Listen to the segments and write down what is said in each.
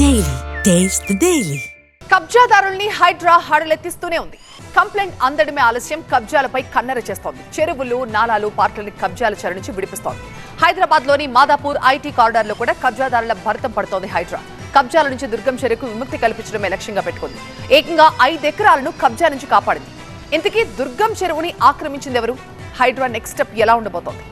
Daily taste the daily కబ్జాదారుల్ని హైడ్రా హడలెత్తిస్తూనే ఉంది. కంప్లైంట్ అందడమే ఆలస్యం కబ్జాలపై కన్నెర చేస్తోంది. చెరువులు నాలాలు పార్కులని కబ్జాల చెర నుంచి విడిపిస్తోంది. హైదరాబాద్లోని మాదాపూర్ ఐటీ కారిడార్లో కూడా కబ్జాదారుల భరతం పడుతోంది హైడ్రా. కబ్జాల నుంచి దుర్గం చెరుకు విముక్తి కల్పించడమే లక్ష్యంగా పెట్టుకుంది. ఏకంగా ఐదు ఎకరాలను కబ్జా నుంచి కాపాడింది. ఇంతకీ దుర్గం చెరువుని ఆక్రమించింది ఎవరు? హైడ్రా నెక్స్ట్ స్టెప్ ఎలా ఉండబోతోంది?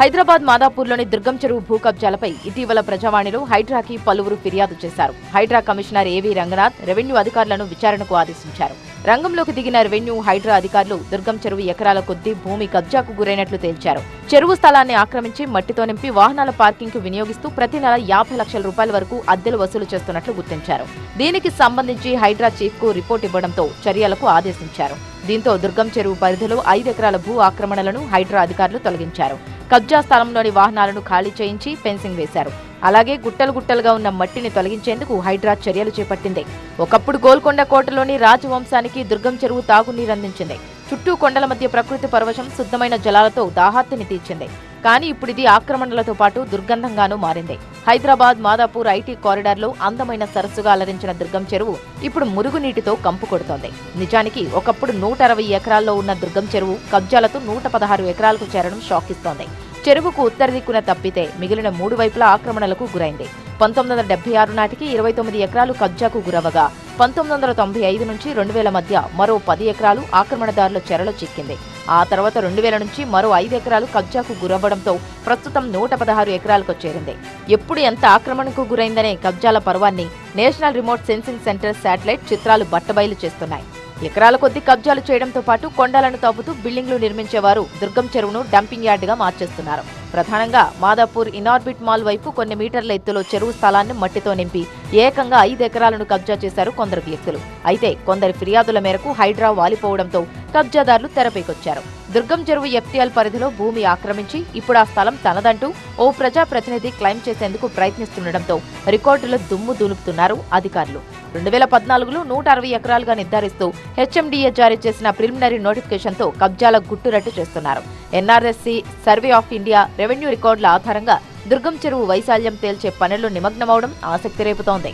హైదరాబాద్ మాదాపూర్లోని దుర్గం చెరువు భూ కబ్జాలపై ఇటీవల ప్రజావాణిలో హైడ్రాకి పలువురు ఫిర్యాదు చేశారు. హైడ్రా కమిషనర్ ఏవీ రంగనాథ్ రెవెన్యూ అధికారులను విచారణకు ఆదేశించారు. రంగంలోకి దిగిన రెవెన్యూ హైడ్రా అధికారులు దుర్గం చెరువు ఎకరాల కొద్దీ భూమి కబ్జాకు గురైనట్లు తేల్చారు. చెరువు స్థలాన్ని ఆక్రమించి మట్టితో నింపి వాహనాల పార్కింగ్కు వినియోగిస్తూ ప్రతి నెల యాభై లక్షల రూపాయల వరకు అద్దెలు వసూలు చేస్తున్నట్లు గుర్తించారు. దీనికి సంబంధించి హైడ్రా చీఫ్కు రిపోర్ట్ ఇవ్వడంతో చర్యలకు ఆదేశించారు. దీంతో దుర్గం చెరువు పరిధిలో ఐదు ఎకరాల భూ ఆక్రమణలను హైడ్రా అధికారులు తొలగించారు. కబ్జా స్థలంలోని వాహనాలను ఖాళీ చేయించి ఫెన్సింగ్ వేశారు. అలాగే గుట్టలు గుట్టలుగా ఉన్న మట్టిని తొలగించేందుకు హైడ్రా చర్యలు చేపట్టింది. ఒకప్పుడు గోల్కొండ కోటలోని రాజవంశానికి దుర్గం చెరువు తాగునీరందించింది. చుట్టూ కొండల మధ్య ప్రకృతి పర్వశం శుద్ధమైన జలాలతో దాహార్తిని తీర్చింది. కానీ ఇప్పుడు ఇది ఆక్రమణలతో పాటు దుర్గంధంగానూ మారింది. హైదరాబాద్ మాదాపూర్ ఐటీ కారిడార్లో అందమైన సరస్సుగా అలరించిన దుర్గం చెరువు ఇప్పుడు మురుగునీటితో కంపు కొడుతోంది. నిజానికి ఒకప్పుడు నూట అరవై ఎకరాల్లో ఉన్న దుర్గం చెరువు కబ్జాలతో నూట పదహారు ఎకరాలకు చేరడం షాకిస్తోంది. చెరువుకు ఉత్తర దిక్కున తప్పితే మిగిలిన మూడు వైపులా ఆక్రమణలకు గురైంది. పంతొమ్మిది వందల డెబ్బై ఆరు నాటికి ఇరవై తొమ్మిది ఎకరాలు కబ్జాకు గురవగా పంతొమ్మిది వందల తొంభై ఐదు నుంచి రెండు వేల మధ్య మరో పది ఎకరాలు ఆక్రమణదారుల చెరలో చిక్కింది. ఆ తర్వాత రెండు వేల నుంచి మరో ఐదు ఎకరాలు కబ్జాకు గురవ్వడంతో ప్రస్తుతం నూట పదహారు ఎకరాలకు చేరింది. ఎప్పుడు ఎంత ఆక్రమణకు గురైందనే కబ్జాల పర్వాన్ని national remote sensing centre satellite చిత్రాలు బట్టబయలు చేస్తున్నాయి. ఎకరాల కొద్ది కబ్జాలు చేయడంతో పాటు కొండలను తవ్వుతూ బిల్డింగ్లు నిర్మించేవారు దుర్గం చెరువును డంపింగ్ యార్డుగా మార్చేస్తున్నారు. ప్రధానంగా మాదాపూర్ ఇనార్బిట్ మాల్ వైపు కొన్ని మీటర్ల ఎత్తులో చెరువు స్థలాన్ని మట్టితో నింపి ఏకంగా ఐదు ఎకరాలను కబ్జా చేశారు కొందరు వ్యక్తులు. అయితే కొందరి ఫిర్యాదుల మేరకు హైడ్రా వాలిపోవడంతో కబ్జాదారులు తెరపైకొచ్చారు. దుర్గం చెరువు ఎఫ్టీఎల్ పరిధిలో భూమి ఆక్రమించి ఇప్పుడు ఆ స్థలం తనదంటూ ఓ ప్రజాప్రతినిధి క్లెయిమ్ చేసేందుకు ప్రయత్నిస్తుండటంతో రికార్డుల దుమ్ము దులుపుతున్నారు అధికారులు. రెండు వేల పద్నాలుగులో నూట అరవై ఎకరాలుగా నిర్ధారిస్తూ హెచ్ఎండిఏ జారీ చేసిన ప్రిలిమినరీ నోటిఫికేషన్తో కబ్జాల గుట్టురట్టు చేస్తున్నారు. NRSC survey of India revenue రికార్డుల ఆధారంగా దుర్గం చెరువు వైశాల్యం తేల్చే పనుల్లో నిమగ్నమవడం ఆసక్తి రేపుతోంది.